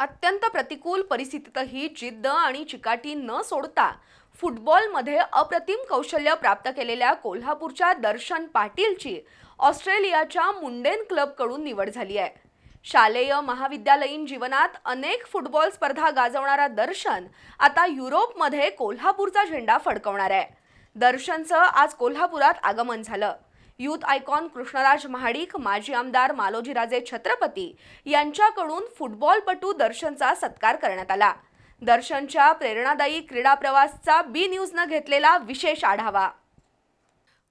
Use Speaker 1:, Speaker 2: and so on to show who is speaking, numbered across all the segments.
Speaker 1: अत्यंत प्रतिकूल परिस्थितीतही जिद्द आणि चिकाटी न सोडता फुटबॉलमध्ये अप्रतिम कौशल्य प्राप्त केलेल्या कोल्हापूरच्या दर्शन पाटीलची ऑस्ट्रेलियाच्या मुंडेन क्लबकडून निवड झाली आहे. शालेय महाविद्यालयीन जीवनात अनेक फुटबॉल स्पर्धा गाजवणारा दर्शन आता युरोपमध्ये कोल्हापूरचा झेंडा फडकवणार आहे. दर्शनचं आज कोल्हापुरात आगमन झालं. युथ आयकॉन कृष्णराज महाडिक माजी आमदार मालोजीराजे छत्रपती यांच्याकडून फुटबॉलपटू दर्शनचा सत्कार करण्यात आला. दर्शनच्या प्रेरणादायी क्रीडा प्रवासचा बी न्यूजनं घेतलेला विशेष आढावा.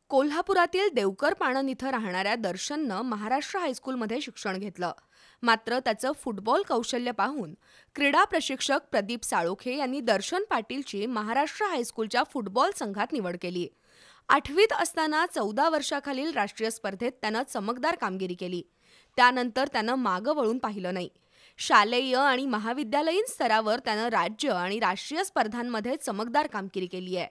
Speaker 1: कोल्हापुरातील देवकर पाणन इथं राहणाऱ्या दर्शननं महाराष्ट्र हायस्कूलमध्ये शिक्षण घेतलं. मात्र त्याचं फुटबॉल कौशल्य पाहून क्रीडा प्रशिक्षक प्रदीप साळोखे यांनी दर्शन पाटीलची महाराष्ट्र हायस्कूलच्या फुटबॉल संघात निवड केली. आठवीत असताना चौदा वर्षाखालील राष्ट्रीय स्पर्धेत त्यानं चमकदार कामगिरी केली. त्यानंतर त्यानं मागं वळून पाहिलं नाही. शालेय आणि महाविद्यालयीन स्तरावर त्यानं राज्य आणि राष्ट्रीय स्पर्धांमध्ये चमकदार कामगिरी केली आहे.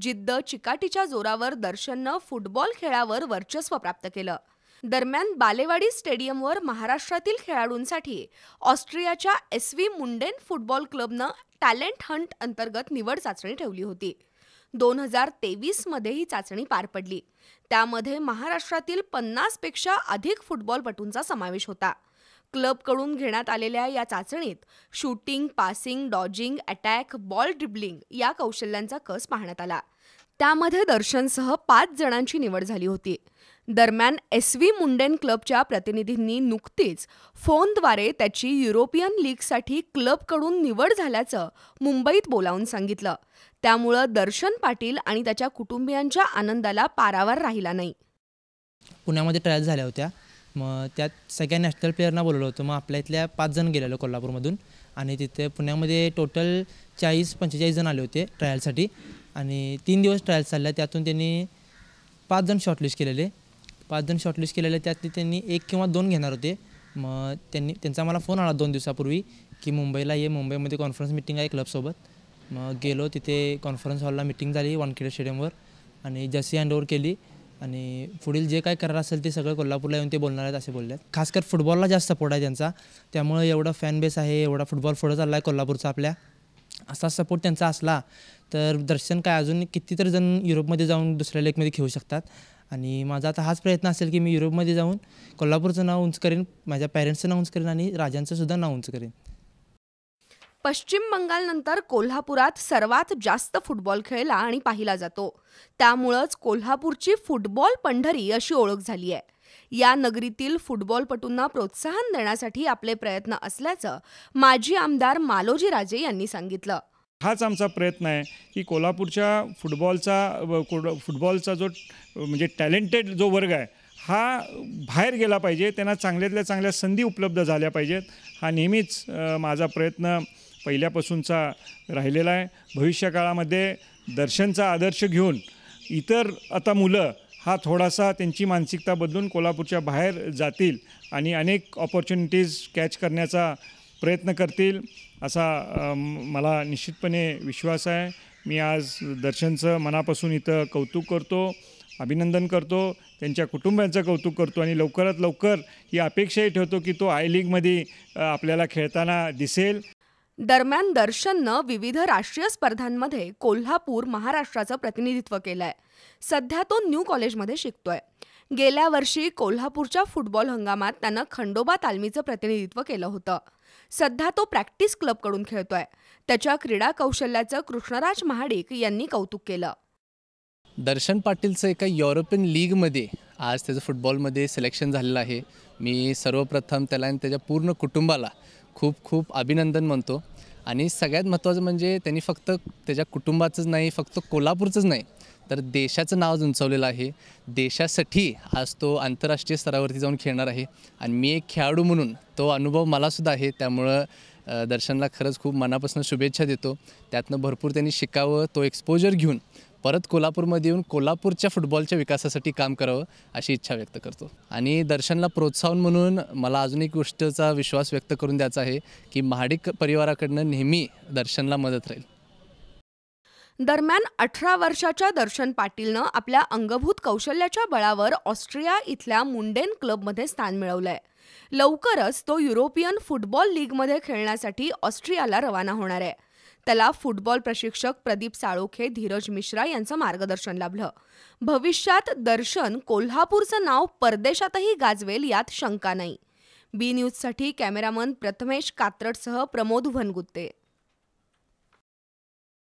Speaker 1: जिद्द चिकाटीच्या जोरावर दर्शननं फुटबॉल खेळावर वर्चस्व प्राप्त केलं. दरम्यान बालेवाडी स्टेडियमवर महाराष्ट्रातील खेळाडूंसाठी ऑस्ट्रियाच्या एस व्ही मुंडेन फुटबॉल क्लबनं टॅलेंट हंट अंतर्गत निवड चाचणी ठेवली होती. दोन हजार तेवीसमध्ये ही चाचणी पार पडली. त्यामध्ये महाराष्ट्रातील पन्नासपेक्षा अधिक फुटबॉलपटूंचा समावेश होता. क्लबकडून घेण्यात आलेल्या या चाचणीत shooting passing dodging attack ball dribbling या कौशल्यांचा कस पाहण्यात आला. त्यामध्ये दर्शनसह पाच जणांची निवड झाली होती. दरम्यान एस व्ही मुंडेन क्लबच्या प्रतिनिधींनी नुकतीच फोनद्वारे त्याची युरोपियन लीगसाठी क्लबकडून निवड झाल्याचं मुंबईत बोलावून सांगितलं. त्यामुळं दर्शन पाटील आणि त्याच्या कुटुंबियांच्या आनंदाला पारावर राहिला नाही.
Speaker 2: पुण्यामध्ये ट्रायल झाल्या होत्या. मग त्यात सगळ्या नॅशनल प्लेअरना बोलवलं होतं. मग आपल्या इथल्या पाच जण गेलेलो कोल्हापूरमधून. आणि तिथे पुण्यामध्ये टोटल चाळीस पंचेचाळीस जण आले होते ट्रायलसाठी आणि तीन दिवस ट्रायल चालल्या. त्यातून त्यांनी पाच जण शॉर्टलिस्ट केलेले. पाच जण शॉर्टलिस्ट केलेले. त्यातले त्यांनी एक किंवा दोन घेणार होते. मग त्यांनी त्यांचा मला फोन आला दोन दिवसापूर्वी की मुंबईला ये. मुंबईमध्ये कॉन्फरन्स मिटिंग आहे क्लबसोबत मग गेलो तिथे कॉन्फरन्स हॉलला मिटिंग झाली वानखेडे स्टेडियमवर आणि जशी हँडओव्हर केली. आणि पुढील जे काय करार असेल ते सगळं कोल्हापूरला येऊन ते बोलणार आहेत असे बोलले आहेत. खासकर फुटबॉलला जास्त सपोर्ट आहे त्यांचा. त्यामुळे एवढा फॅन बेस आहे एवढा फुटबॉल पुढं चालला आहे कोल्हापूरचा आपल्या. असा सपोर्ट त्यांचा असला तर दर्शन काय अजून कितीतरी जण युरोपमध्ये जाऊन दुसऱ्या लेकमध्ये खेळू शकतात. आणि माझा आता हाच प्रयत्न असेल की मी युरोपमध्ये जाऊन कोल्हापूरचं नाव उंच करेन माझ्या पॅरेंट्सचं नाव उंच करेन आणि राजांचं सुद्धा नाव उंच करेन.
Speaker 1: पश्चिम बंगालनंतर कोल्हापुरात सर्वात जास्त फुटबॉल खेळला आणि पाहिला जातो. त्यामुळंच कोल्हापूरची फुटबॉल पंढरी अशी ओळख झाली आहे. या नगरीतील फुटबॉलपटूंना प्रोत्साहन देण्यासाठी आपले प्रयत्न असल्याचं माजी आमदार मालोजी राजे यांनी सांगितलं.
Speaker 3: हाच आमचा प्रयत्न आहे की कोल्हापूरच्या फुटबॉलचा फुटबॉलचा जो म्हणजे टॅलेंटेड जो वर्ग आहे हा बाहेर गेला पाहिजे. त्यांना चांगल्यातल्या चांगल्या संधी उपलब्ध झाल्या पाहिजेत. हा नेहमीच माझा प्रयत्न पहिल्यापासूनचा राहिलेला आहे. भविष्यकाळामध्ये दर्शनचा आदर्श घेऊन इतर आता मुलं हा थोडासा त्यांची मानसिकता बदलून कोल्हापूरच्या बाहेर जातील आणि अनेक ऑपॉर्च्युनिटीज कॅच करण्याचा प्रयत्न करतील असा मला निश्चितपणे विश्वास आहे. मी आज दर्शनचं मनापासून इथं कौतुक करतो अभिनंदन करतो त्यांच्या कुटुंबियांचं कौतुक करतो आणि लवकरात लवकर ही अपेक्षाही ठेवतो की तो आय लीगमध्ये आपल्याला खेळताना दिसेल.
Speaker 1: दरम्यान दर्शननं विविध राष्ट्रीय स्पर्धांमध्ये कोल्हापूर महाराष्ट्राचं प्रतिनिधित्व केलंय. सध्या तो न्यू कॉलेजमध्ये शिकतोय. गेल्या वर्षी कोल्हापूरच्या फुटबॉल हंगामात त्यानं खंडोबा तालमीचं प्रतिनिधित्व केलं होतं. सध्या तो प्रॅक्टिस क्लबकडून खेळतोय. त्याच्या क्रीडा कौशल्याचं कृष्णराज महाडिक यांनी कौतुक केलं.
Speaker 4: दर्शन पाटीलचं एका युरोपियन लीगमध्ये आज त्याचं फुटबॉलमध्ये सिलेक्शन झालेलं आहे. मी सर्वप्रथम त्याला आणि त्याच्या पूर्ण कुटुंबाला खूप खूप अभिनंदन म्हणतो. आणि सगळ्यात महत्त्वाचं म्हणजे त्यांनी फक्त त्याच्या कुटुंबाचंच नाही फक्त कोल्हापूरचंच नाही तर देशाचं नाव उंचवलेलं आहे. देशासाठी आज तो आंतरराष्ट्रीय स्तरावरती जाऊन खेळणार आहे. आणि मी एक खेळाडू म्हणून तो अनुभव मलासुद्धा आहे. त्यामुळं दर्शनला खरंच खूप मनापासून शुभेच्छा देतो. त्यातनं भरपूर त्यांनी शिकावं तो एक्सपोजर घेऊन परत कोल्हापूरमध्ये येऊन कोल्हापूरच्या फुटबॉलच्या विकासासाठी काम करावं अशी इच्छा व्यक्त करतो. आणि दर्शनला प्रोत्साहन म्हणून मला अजून एक गोष्टचा विश्वास व्यक्त करून द्यायचा आहे की महाडिक परिवाराकडनं नेहमी दर्शनला मदत राहील.
Speaker 1: दरम्यान अठरा वर्षाच्या दर्शन पाटीलनं आपल्या अंगभूत कौशल्याच्या बळावर ऑस्ट्रिया इथल्या मुंडेन क्लबमध्ये स्थान मिळवलंय. लवकरच तो युरोपियन फुटबॉल लीगमध्ये खेळण्यासाठी ऑस्ट्रियाला रवाना होणार आहे. त्याला फुटबॉल प्रशिक्षक प्रदीप साळोखे धीरज मिश्रा यांचं मार्गदर्शन लाभलं. भविष्यात दर्शन कोल्हापूरचं नाव परदेशातही गाजवेल यात शंका नाही. बी न्यूजसाठी कॅमेरामन प्रथमेश कात्रटसह प्रमोद वनगुत्ते.